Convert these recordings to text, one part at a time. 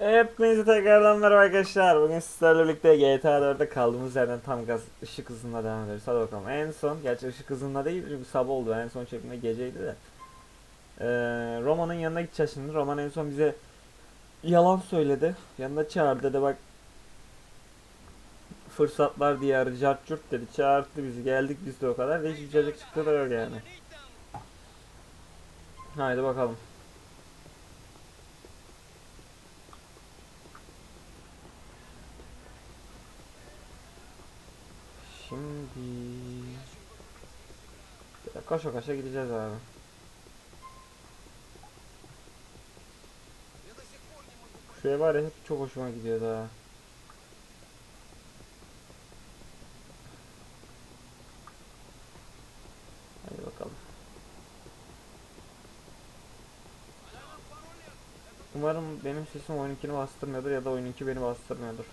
Hepinize tekrardan merhaba arkadaşlar. Bugün sizlerle birlikte GTA 4'te kaldığımız yerden tam gaz ışık hızında devam ediyoruz. Hadi bakalım. En son, gerçi ışık hızında değil çünkü sabah oldu. En son çekimde geceydi de. Ee, Roma'nın yanına gideceğiz şimdi. Roman en son bize yalan söyledi. Yanına çağırdı dedi bak fırsatlar diyarı cart curt dedi. Çağırdı bizi geldik biz de o kadar. Ve hiçbir çocuk çıktı da yok yani. Haydi bakalım. Şimdi Böyle koşa koşa gideceğiz abi. Şu ev var ya hep çok hoşuma gidiyor daha. Hadi bakalım. Umarım benim sesim oyununkini bastırmıyordur ya da oyununki beni bastırmıyordur.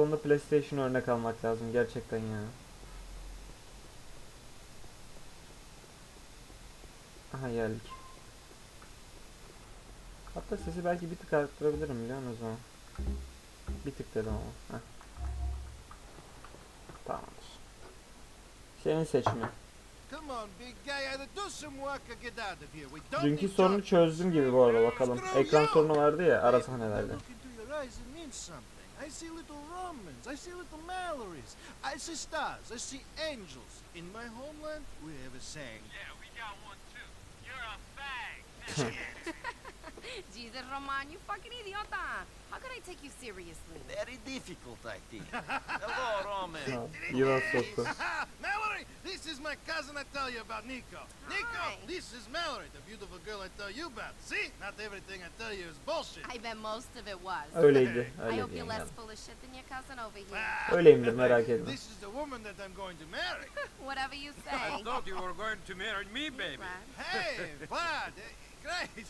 Konuda PlayStation örnek almak lazım gerçekten ya. Aha geldik. Hatta sesi belki bir tık arttırabilirim biliyor musunuz ama. Bir tık dedim ama. Heh. Tamamdır. Senin seçimi. Dünkü sorunu çözdüm gibi bu arada bakalım. Ekran sorunu vardı ya ara sahnelerde. Look into your eyes, it means something. I see little Romans, I see little Mallorys, I see stars, I see angels. In my homeland, we have a saying. Yeah, we got one too. You're a fag. Jesus, Roman, you fucking idiota. How can I take you seriously? Very difficult, I think. Hello, Roman. Yılan soktu. Haha, Mallory, this is my cousin I tell you about, Nico. Nico, Hi. this is Mallory, the beautiful girl I tell you about. See, not everything I tell you is bullshit. I bet most of it was. Öyleydi. I Öyle hope you're diyeyim less yani. full of shit than your cousin over here. Ah, Öyleyimdir merak etme. This is the woman that I'm going to marry. Whatever you I say. thought you were going to marry me, baby. Hey, Vlad, eh, great.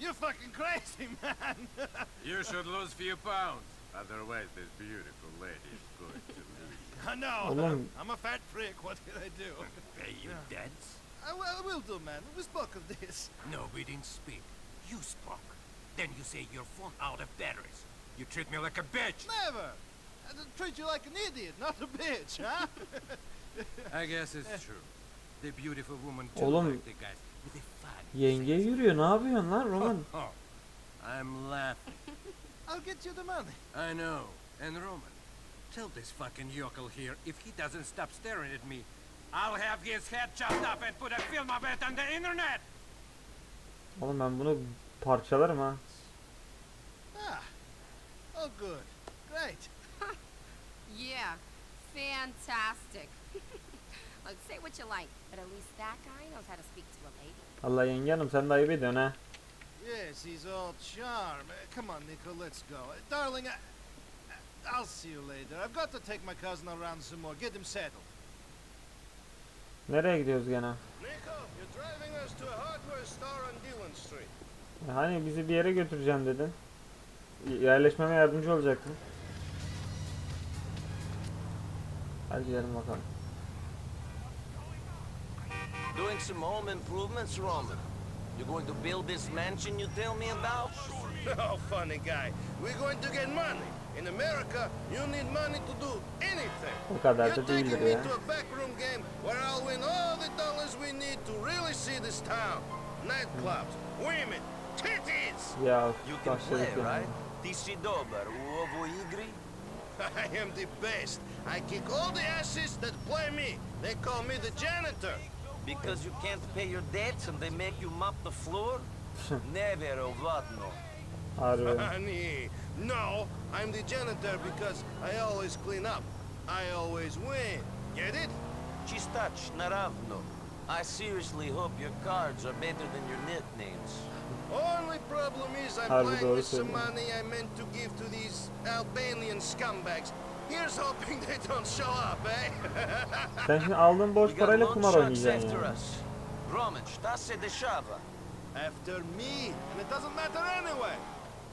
You're fucking crazy, man. You should lose a few pounds. Otherwise, this beautiful lady is going to lose. I know. Oğlum. I'm a fat prick. What can I do? Pay you Yeah. dance? I will, I will do, man. We spoke of this. No, we didn't speak. You spoke. Then you say you're phone out of batteries. You treat me like a bitch. Never. I just treat you like an idiot, not a bitch, huh? I guess it's true. The beautiful woman too Oğlum. like the guys with the fun. Yenge yürüyor ne yapıyorsun lan Roman? Oh, I'm laughing. I'll get you the money. I know. And Roman, tell this fucking yokel here if he doesn't stop staring at me, I'll have his head chopped off and put a film of it on the internet. Oğlum ben bunu parçalarım ha. Ah. Oh, good. Great. Yeah, fantastic. Look, say what you like, but at least that guy knows how to speak to a lady. Allah yenge hanım sen de ayıp ediyorsun ha. Yes, he's all charm. Uh, Come on, Nico, let's go. Uh, darling, I, I'll see you later. I've got to take my cousin around some more. Get him settled. Nereye gidiyoruz gene? Nico, you're driving us to a hardware store on Dillon Street. Ya Hani bizi bir yere götüreceğim dedin. Yerleşmeme yardımcı olacaktın. Hadi gidelim bakalım. Doing some home improvements, Roman. You're going to build this mansion you tell me about? Oh, funny guy. We're going to get money. In America, you need money to do anything. O You're taking me to a backroom game where I'll win all the dollars we need to really see this town. Nightclubs, women, titties. Ya You can play, başladık ya. right? Ti si dobar u igri? I am the best. I kick all the asses that play me. They call me the janitor. Because you can't pay your debts and they make you mop the floor? Never ovladno. Harbi. Honey, no, I'm the janitor because I always clean up. I always win. Get it? Чистач, naravno. I seriously hope your cards are better than your nicknames. Only problem is I'm Harbi playing doğru with some söylüyorsun. money I meant to give to these Albanian scumbags. Here's hoping they don't show up, eh? Sen şimdi aldığın borç parayla kumar oynayacaksın after ya. us. Roman, šta se dešava? After me, and it doesn't matter anyway.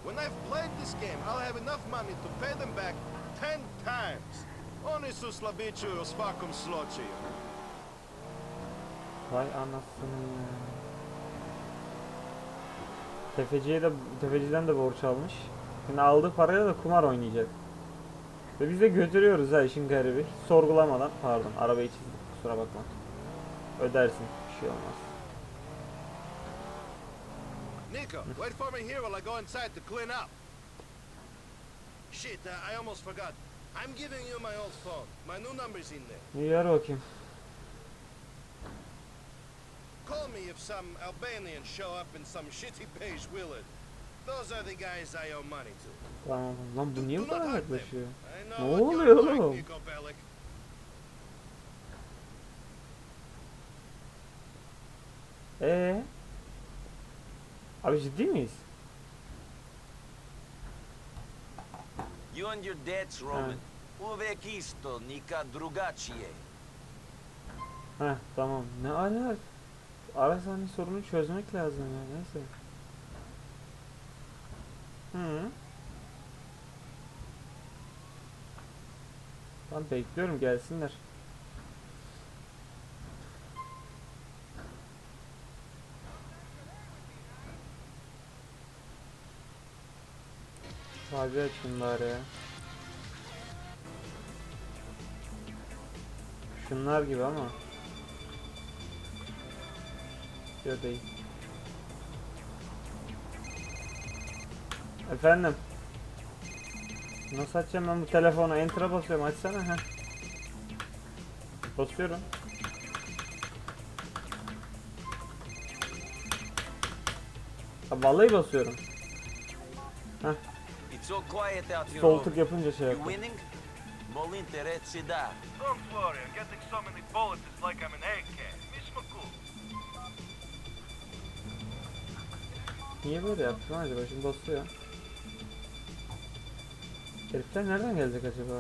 When I've played this game, I'll have enough money to pay them back ten times. Oni su slabići u svakom slučaju. Vay anasını ya. Tefeciye de tefeciden de borç almış. Şimdi aldığı parayla da kumar oynayacak. Ve biz de götürüyoruz ha işin garibi. Sorgulamadan pardon arabayı çizdim kusura bakma. Ödersin bir şey olmaz. Nico, wait for me here while I go inside to clean up. Shit, I almost forgot. I'm giving you my old phone. My new number's in there. Yer bakayım. Call me if some Albanians show up in some shitty beige Willard. Those are the guys I owe money to. Tamam. Lan bu niye bu kadar yaklaşıyor? Ne oluyor oğlum? Ee? Abi ciddi miyiz? You and your debts, Roman. Uvek isto, nika drugačije. Heh tamam. Ne alak? Ara sahne sorunu çözmek lazım ya. Neyse. Hı. Ben bekliyorum gelsinler. Abi açayım bari ya. Şunlar gibi ama. Yok değil. Efendim. Nasıl açacağım ben bu telefonu? Enter'a basıyorum. Açsana ha. Basıyorum. Ha, vallahi basıyorum. Here, Sol tık yapınca şey yapıyor. Molinte reci da. Don't worry, I'm getting so many bullets it's like I'm an AK. McCool. Niye böyle yaptın acaba? Şimdi basıyor. Herifler nereden gelecek acaba?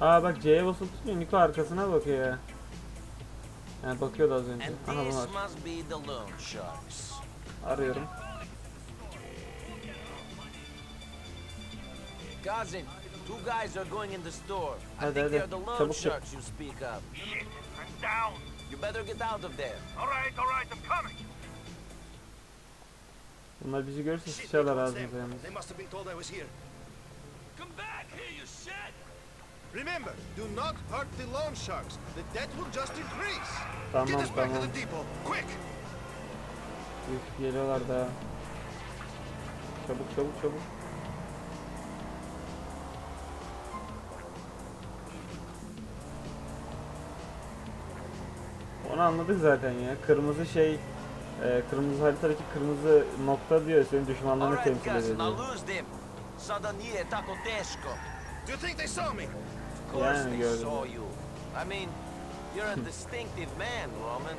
Aa bak C'ye basılı tutuyor. Niko arkasına bakıyor ya. Ha, bakıyordu az önce. Aha bunlar. Arıyorum. Cousin, two guys are going in the store. I think hadi. they're the loan sharks you speak of. Shit, I'm down. You better get out of there. Alright, alright, I'm coming. Bunlar bizi görürse sıçarlar ağzımıza yalnız. They must have been told I was here. Come back here, you shit! Remember, do not hurt the loan sharks. The debt will just increase. Get Tamam us back to the depot, quick! Üf, geliyorlar daha. Çabuk çabuk çabuk. Onu anladık zaten ya. Kırmızı şey, e, kırmızı haritadaki kırmızı nokta diyor senin düşmanlarını temsil ediyor. They gördüm. I mean, you're a distinctive man, Roman.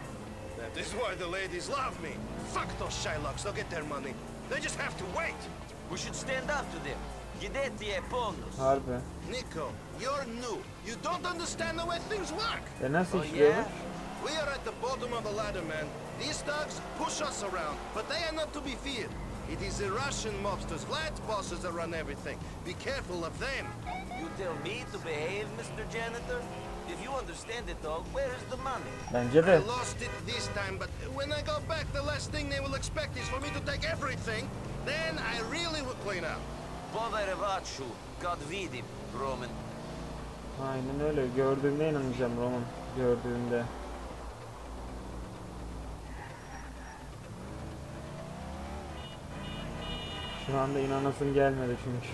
That is why the ladies love me. Fuck those Shylocks, they'll get their money. They just have to wait. We should stand up to them. Je bonus. Harbi. Nico, you're new. You don't understand the way things work. E nasıl Oh işliyor yeah? We are at the bottom of the ladder, man. These thugs push us around, but they are not to be feared. It is the Russian mobsters, flat bosses that run everything. Be careful of them. You tell me to behave, Mr. Janitor? If you understand it all, where is the money? Bence I lost it this time, but when I go back, the last thing they will expect is for me to take everything. Then I really will clean up. Poverevat ću, kad vidim, Roman. Aynen öyle. Gördüğümde inanacağım Roman. Gördüğümde. Şu anda inanasım gelmedi çünkü.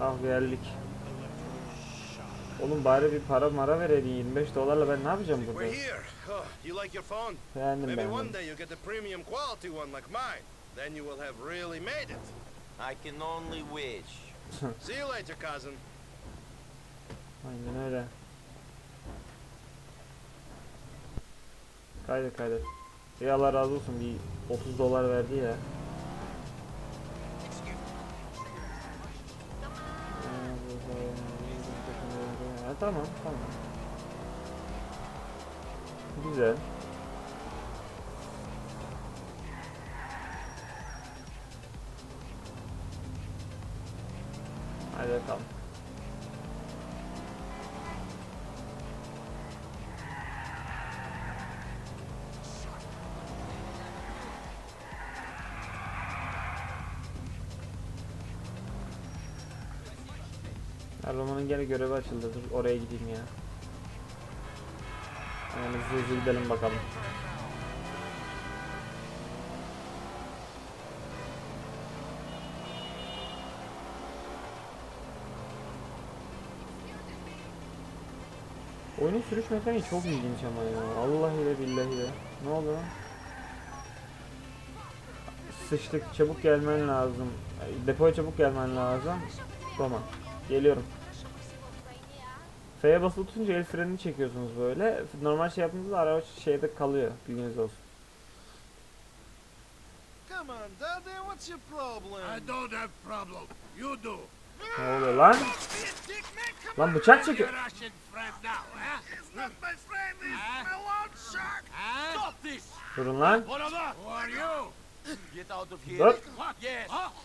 Ah geldik. Oğlum bari bir para mara vereydin 25 dolarla ben ne yapacağım burada? We're here. You like your phone? Beğendim Maybe one beğendim. day you'll get a premium quality one like mine. Then you will have really made it. I can only wish. See you later, cousin. Aynen öyle. Kaydet kaydet. Ey Allah razı olsun bir 30 dolar verdi ya. Ha, tamam tamam. Güzel. Hadi bakalım. Ya Roma'nın gene görevi açıldı. Dur oraya gideyim ya. Yani hızlı hızlı gidelim bakalım. Oyunun sürüş mekaniği çok ilginç ama ya. Allah ile billahi de. Ne oldu lan? Sıçtık. Çabuk gelmen lazım. Depoya çabuk gelmen lazım. Roma. Geliyorum. F'ye basılı tutunca el frenini çekiyorsunuz böyle. Normal şey yaptığınızda araba şeyde kalıyor. Bilginiz olsun. Come on, Daddy, what's your problem? don't have problem. You do. Ne oluyor lan? Lan bıçak çekiyor. Shark! Stop this! Durun lan. Who are you? Get out of here. Dur.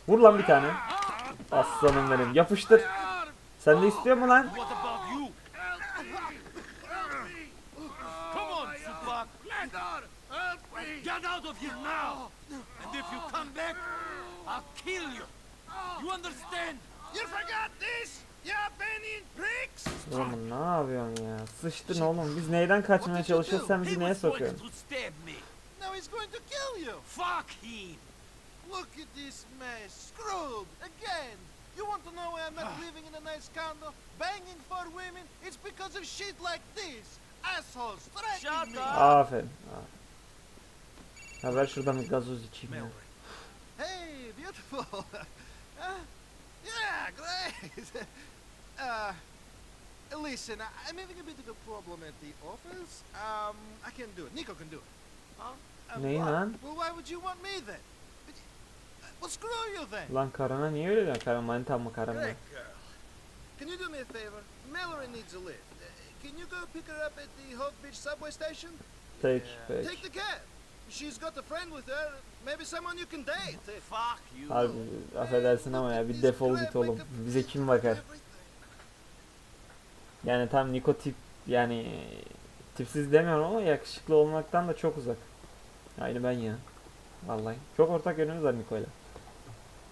Vur lan bir tane. Aslanım benim. Yapıştır. Sen de istiyor mu lan? What about you? Come on, Tupac. Help me! Get out of here now. And if you come back, I'll kill you. You understand? You forgot this? You Albanian pricks! Oğlum ne yapıyorsun ya? Sıçtın oğlum. Biz neyden kaçmaya çalışıyoruz sen bizi He neye sokuyorsun? to stab me. Now he's going to kill you! Fuck him. Look at this mess! Screwed! Again! You want to know why I'm not living in a nice condo? Banging for women? It's because of shit like this! Assholes threatening Shut me! up. Aferin. aferin. Ya ver şuradan bir gazoz içeyim ya. Hey, beautiful! yeah, great! uh, listen, I'm having a bit of a problem at the office. Um, I can do it. Nico can do it. Huh? Uh, Neyi what? lan? Well, why would you want me then? Uh, Well, screw you then! Lan karına niye öyle diyorsun? Karın manitam mı karın mı? Great girl. Can you do me a favor? Mallory needs a lift. Uh, can you go pick her up at the Hove Beach subway station? Peki Take peki. the cab. She's got a friend with her. Maybe someone you can date. Fuck you. Harbi affedersin ama ya bir defol git oğlum. Bize kim bakar? Yani tam Niko tip yani tipsiz demiyorum ama yakışıklı olmaktan da çok uzak. Aynı ben ya. Vallahi. Çok ortak yönümüz var Niko'yla.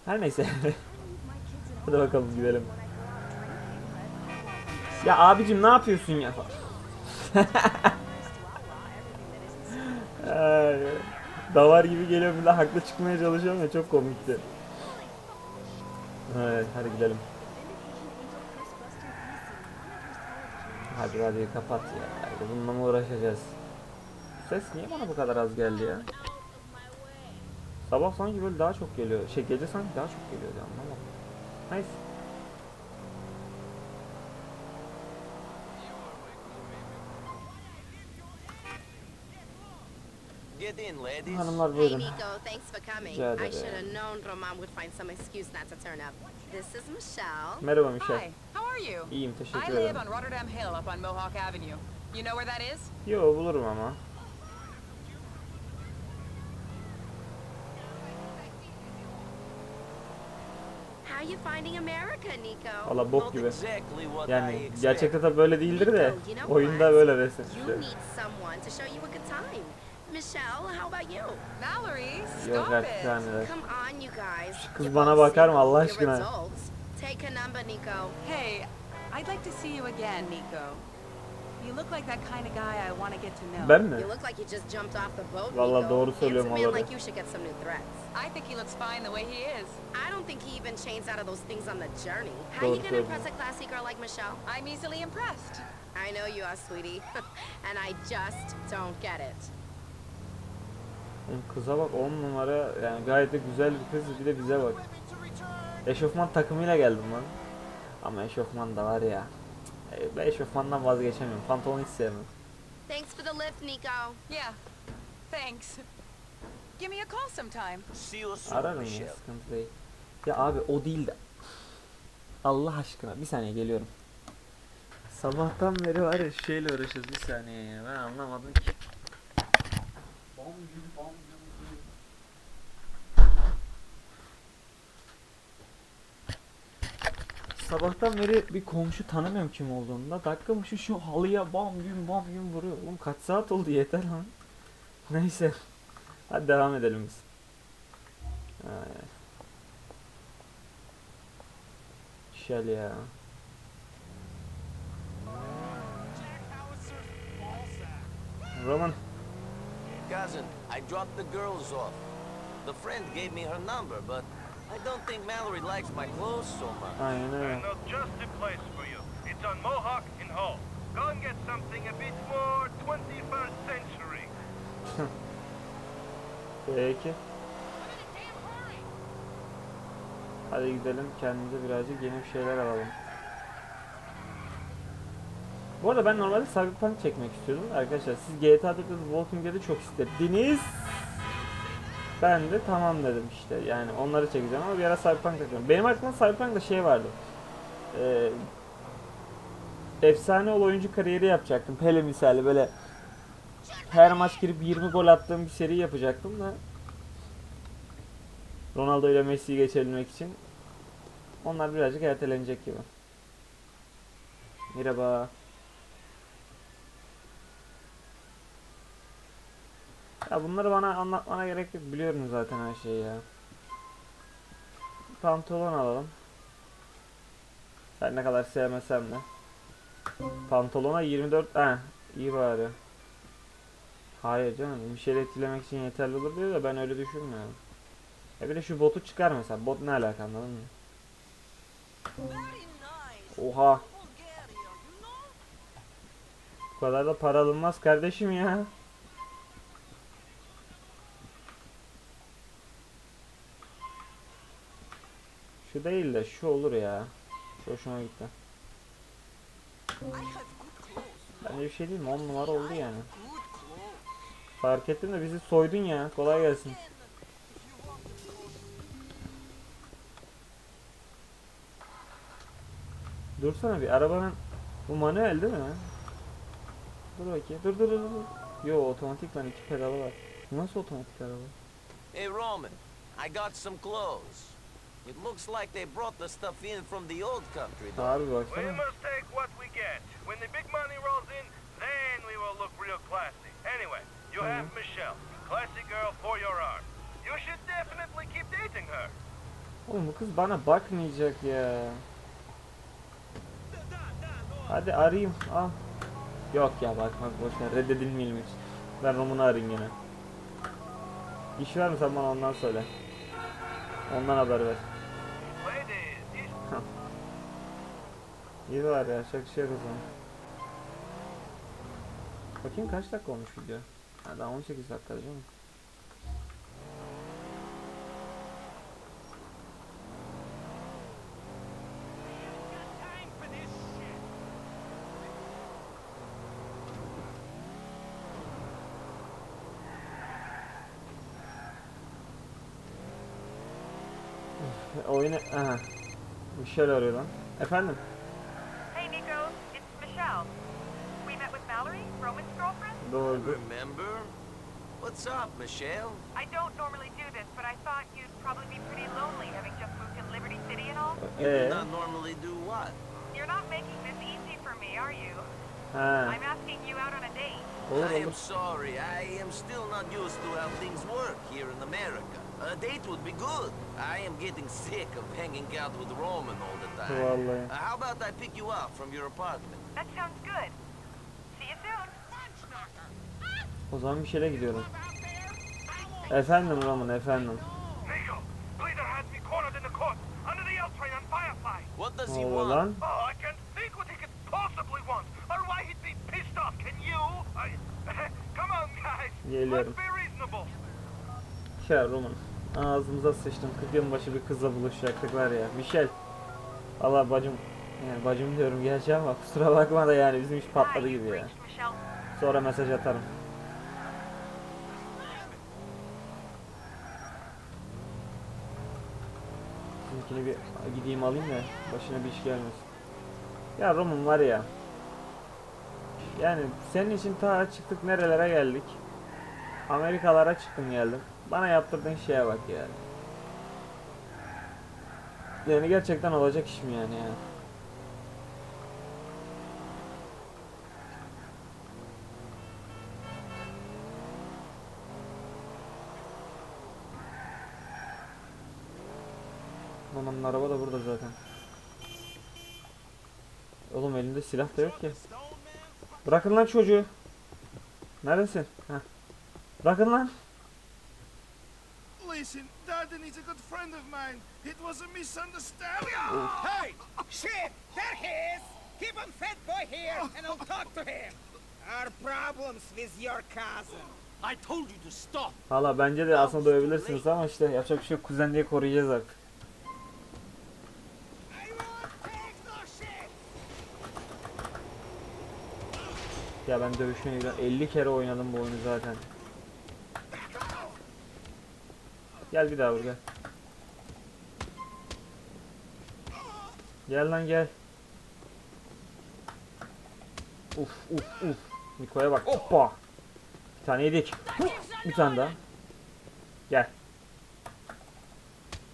Her neyse. Hadi bakalım gidelim. Ya abicim ne yapıyorsun ya? Davar gibi geliyor bir de haklı çıkmaya çalışıyorum ya çok komikti. Evet hadi gidelim. Hadi hadi kapat ya. Bununla mı uğraşacağız? Ses niye bana bu kadar az geldi ya? Sabah sanki böyle daha çok geliyor. Şey gece sanki daha çok geliyor anlamadım. Neyse. Get in, ladies. Hanımlar Hey, buyurun. Nico, thanks for coming. Rica I ederim. should have known Roman would find some excuse not to turn up. This is Michelle. Merhaba Michel. Hi, how are you? İyiyim I teşekkür live ederim. on Rotterdam Hill up on Mohawk Avenue. You know where that is? Yo bulurum ama. How you finding America, Nico? Valla bok gibi. exactly what I Yani expect. gerçekte tabi böyle değildir de you oyunda böyle You resmetmişler. need someone to show you a good time. Michelle, how about you? Mallory, Yok stop artık it. taneler. Come on, you guys. kız You bana all bakar mı see Allah your aşkına? results. Take a number, Nico. Hey, I'd like to see you again, Nico. You look like that kind of guy I want to get to know. Ben mi? You look like you just jumped off the boat, Vallahi Nico. doğru söylüyorum Handsome man vallahi. like you should get some new threats. I think he looks fine the way he is. I don't think he even changed out of those things on the journey. How Doğru you gonna impress a classy girl like Michelle? I'm easily impressed. I know you are, sweetie. and I just don't get it. Kıza bak 10 numara yani gayet de güzel bir kız bir de bize bak. Eşofman takımıyla geldim lan. Ama eşofman da var ya. e, Ben eşofmandan vazgeçemiyorum. Pantolon hiç sevmem. Thanks for the lift, Nico. Yeah, thanks. Give me a call sometime. See you soon, Ararım ya sıkıntı değil. Ya abi o değil de. Allah aşkına bir saniye geliyorum. Sabahtan beri var ya şeyle uğraşıyoruz bir saniye ya ben anlamadım ki. Bam güm, bam güm, güm. Sabahtan beri bir komşu tanımıyorum kim olduğunu da dakika başı şu halıya bam gün bam gün vuruyor. Oğlum kaç saat oldu yeter lan. Neyse. Hadi devam edelim biz. Ay. Şel ya. Roman Cousin, I dropped the girls off. The friend gave me her number, but I don't think Mallory likes my clothes so much. aynen I öyle. know just the place for you. It's on Mohawk in Hull. Go and get something a bit more 21st century. Peki. Hadi gidelim kendimize birazcık yeni bir şeyler alalım. Bu arada ben normalde Cyberpunk çekmek istiyordum arkadaşlar. Siz GTA'da da Walking Dead'i çok istediniz. Ben de tamam dedim işte. Yani onları çekeceğim ama bir ara Cyberpunk çekeceğim. Benim aklımda Cyberpunk'da şey vardı. Ee, efsane ol oyuncu kariyeri yapacaktım. Pele misali böyle her maç girip 20 gol attığım bir seri yapacaktım da Ronaldo ile Messi'yi geçebilmek için onlar birazcık ertelenecek gibi. Merhaba. Ya bunları bana anlatmana gerek yok. Biliyorum zaten her şeyi ya. Pantolon alalım. Her ne kadar sevmesem de. Pantolona 24... Ha, iyi bari. Hayır canım bir şeyle etkilemek için yeterli olur diyor da ben öyle düşünmüyorum. Ya bir de şu botu çıkar mesela. Bot ne alaka anladın mı? Oha. Bu kadar da para alınmaz kardeşim ya. Şu değil de şu olur ya. Şu hoşuma gitti. Bence bir şey değil mi? 10 numara oldu yani. Fark ettim de bizi soydun ya. Kolay gelsin. Dursana bir arabanın bu manuel değil mi? Dur bakayım. Dur dur dur. dur. Yo otomatik lan iki pedalı var. Nasıl otomatik araba? Hey, Roman, I got some clothes. It looks like they brought the stuff in from the old country, though. Harbi We baksana. must take what we get. When the big money rolls in, then we will look real classy. Anyway, you have Michelle, classy girl for your art. You should definitely keep dating her. Oğlum bu kız bana bakmayacak ya. Hadi arayayım. Al. Yok ya bakmak boşver. Reddedilmeyelim hiç. Ben Roman'ı arayayım yine. İş var mı sen bana ondan söyle. Ondan haber ver. İyi var ya şaka şey o zaman. Bakayım kaç dakika olmuş video. Ha daha 18 dakika değil mi? Oyunu... Aha. Bir şeyler arıyor lan. Efendim? Girlfriend. Doğru. Remember? What's up, Michelle? I don't normally do this, but I thought you'd probably be pretty lonely having just moved to Liberty City and all. You Ee? do not normally do what? You're not making this easy for me, are you? Ha. I'm asking you out on a date. I am sorry, I am still not used to how things work here in America. A date would be good. I am getting sick of hanging out with Roman all the time. Vallahi. Uh, how about I pick you up from your apartment? That sounds good. O zaman bir şeyle gidiyorum. Efendim Roman efendim. Ne oluyor lan? Oh, I can't think what he could possibly want, or why he'd be pissed off. Can you? I... Come on, guys. Geliyorum. Ya Roman. Ağzımıza sıçtım. 40 yıl başı bir kızla buluşacaktık var ya. Michel. Allah bacım. Yani bacım diyorum gerçi ama kusura bakma da yani bizim iş patladı gibi ya. Sonra mesaj atarım. Bizimkini bir gideyim alayım da başına bir iş gelmesin. Ya Roman var ya. Yani senin için ta çıktık nerelere geldik. Amerikalara çıktım geldim. Bana yaptırdığın şeye bak yani. Yani gerçekten olacak iş mi yani ya? Roman'ın araba da burada zaten. Oğlum elinde silah da yok ki. Bırakın lan çocuğu. Neredesin? Heh. Bırakın lan. Listen, Darden is a good friend of mine. It was a misunderstanding. Hey! Shit! There he is! Keep him fat boy here, and I'll talk to him. Our problems with your cousin. I told you to stop. Hala bence de aslında dövebilirsiniz ama işte yapacak bir şey yok. Kuzen diye koruyacağız artık. I won't take no shit! Ya ben dövüşmeyi bile 50 kere oynadım bu oyunu zaten. Gel bir daha vur gel. Gel lan gel. Uf uf uf. Niko'ya bak. Hoppa. Bir tane yedik. Bir tane daha. Gel.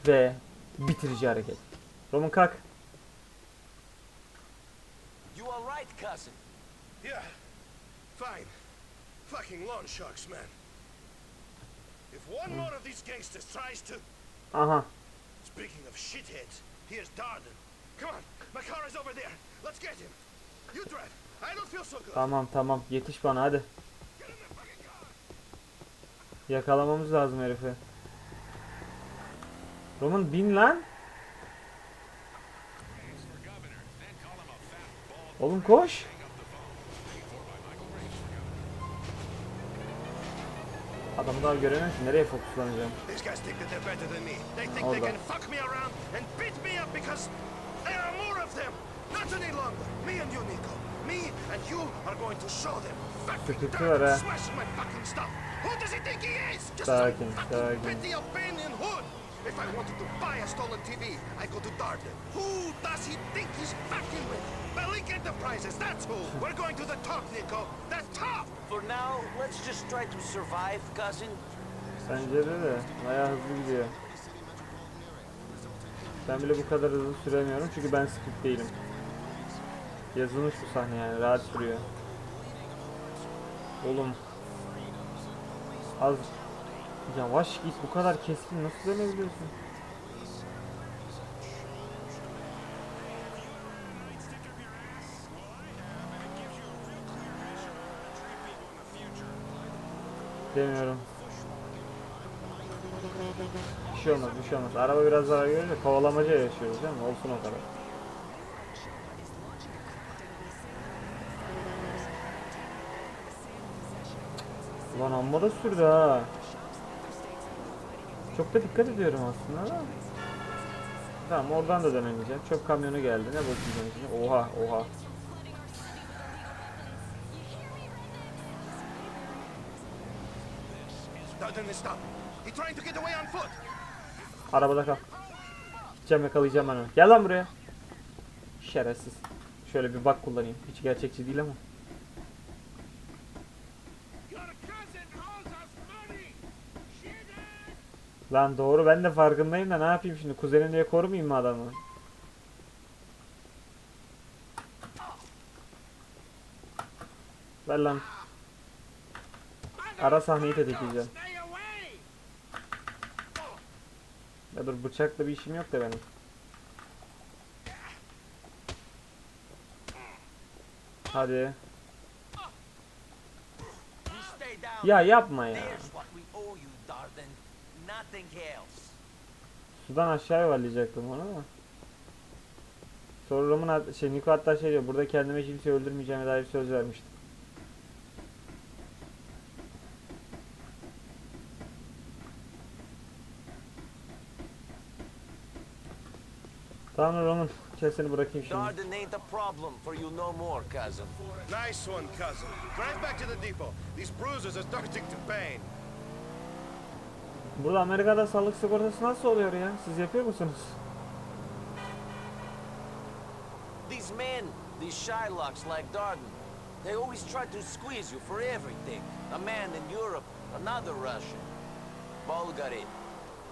Ve bitirici hareket. Roman kalk. You all right, cousin? Yeah, fine. Fucking loan sharks, man. If one more of these gangsters tries to... Aha. Speaking of shitheads, here's Darden. Come on, my car is over there. Let's get him. You drive. I don't feel so good. Tamam tamam yetiş bana hadi. Yakalamamız lazım herifi. Roman bin lan. Oğlum koş. Adamı daha göremiyorum ki nereye fokuslanacağım. These guys think that they're better than me. They think Hold they can fuck me around and beat me up because there are more of them. Not any longer. Me and you, Nico. Me and you are going to show them. Fucking Sıkıntı var ha. smashing my fucking stuff. Who does he think he is? Just Sakin, some fucking petty Albanian hood. If I wanted to buy a stolen TV, I go to Darden. Who does he think he's fucking with? Bellic Enterprises, that's who. We're going to the top, Nico. The top! For now, let's just try to survive, cousin. Bence de de bayağı hızlı gidiyor. Ben bile bu kadar hızlı süremiyorum çünkü ben script değilim. Yazılmış bu sahne yani rahat sürüyor. Oğlum. Az yavaş git bu kadar keskin nasıl dönebiliyorsun? Demiyorum. Bir şey olmaz, bir şey olmaz. Araba biraz zarar görünce kovalamaca yaşıyoruz değil mi? Olsun o kadar. Ulan amma da sürdü ha. Çok da dikkat ediyorum aslında da. Tamam oradan da dönemeyeceğim. Çöp kamyonu geldi. Ne bakayım şimdi? Oha oha. Arabada kal. Gideceğim yakalayacağım ben onu. Gel lan buraya. Şerefsiz. Şöyle bir bak kullanayım. Hiç gerçekçi değil ama. Lan doğru ben de farkındayım da ne yapayım şimdi kuzenim diye korumayayım mı adamı? Ver lan. Ara sahneyi tetikleyeceğim. Ya dur bıçakla bir işim yok da benim. Hadi. Ya yapma ya. Sudan aşağı yuvarlayacaktım onu ama. Hat- şey Niko hatta şey diyor burada kendime kimse öldürmeyeceğime dair söz vermiştim. Tamam Roman gel seni bırakayım şimdi. Darden ain't a problem for you no more, cousin. Nice one, cousin. Drive back to the depot. These bruises are starting to pain. Burada Amerika'da sağlık sigortası nasıl oluyor ya? Siz yapıyor musunuz? These men, these Shylocks like Darden, they always try to squeeze you for everything. A man in Europe, another Russian. Bulgarin.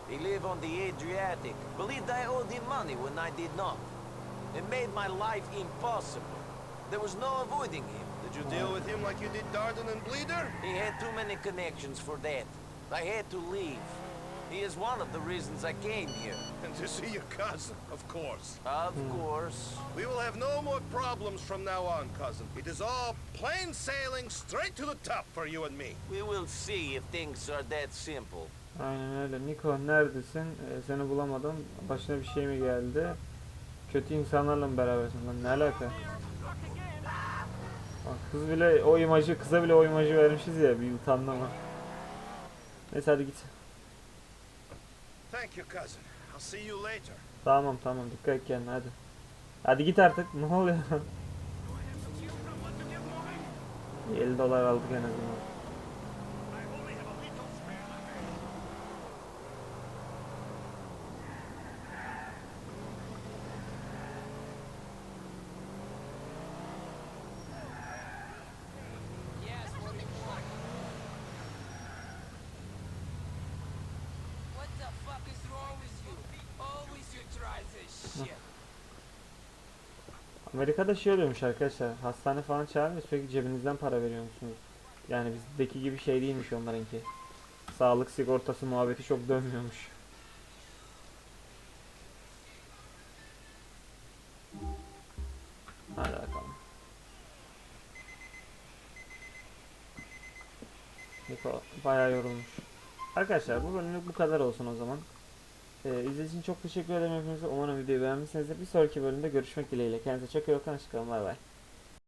He live on the Adriatic. Believed I owed him money when I did not. It made my life impossible. There was no avoiding him. Did you deal with him like you did Darden and Bleeder? He had too many connections for that. I had to leave. He is one of the reasons I came here. And to see your cousin, of course. Of hmm. course. We will have no more problems from now on, cousin. It is all plain sailing straight to the top for you and me. We will see if things are that simple. Aynen öyle. Niko neredesin? Ee, seni bulamadım. Başına bir şey mi geldi? Kötü insanlarla mı berabersin? Lan ne alaka? Bak kız bile o imajı, kıza bile o imajı vermişiz ya bir utanma. Neyse hadi git. Thank you, cousin. I'll see you later. Tamam tamam dikkat et kendine hadi. Hadi git artık. Ne oluyor? 50 dolar aldık en azından. What the fuck is wrong with you? Always you try this shit. Amerika'da şey oluyormuş arkadaşlar. Hastane falan çağırmıyor. Sürekli cebinizden para veriyor musunuz? Yani bizdeki gibi şey değilmiş onlarınki. Sağlık sigortası muhabbeti çok dönmüyormuş. Hadi bakalım. Niko bayağı yorulmuş. Arkadaşlar bu bölümlük bu kadar olsun o zaman. Ee, izlediğiniz için çok teşekkür ederim hepinize. Umarım videoyu beğenmişsinizdir. Bir sonraki bölümde görüşmek dileğiyle. Kendinize çok iyi bakın. Hoşçakalın. Bay bay.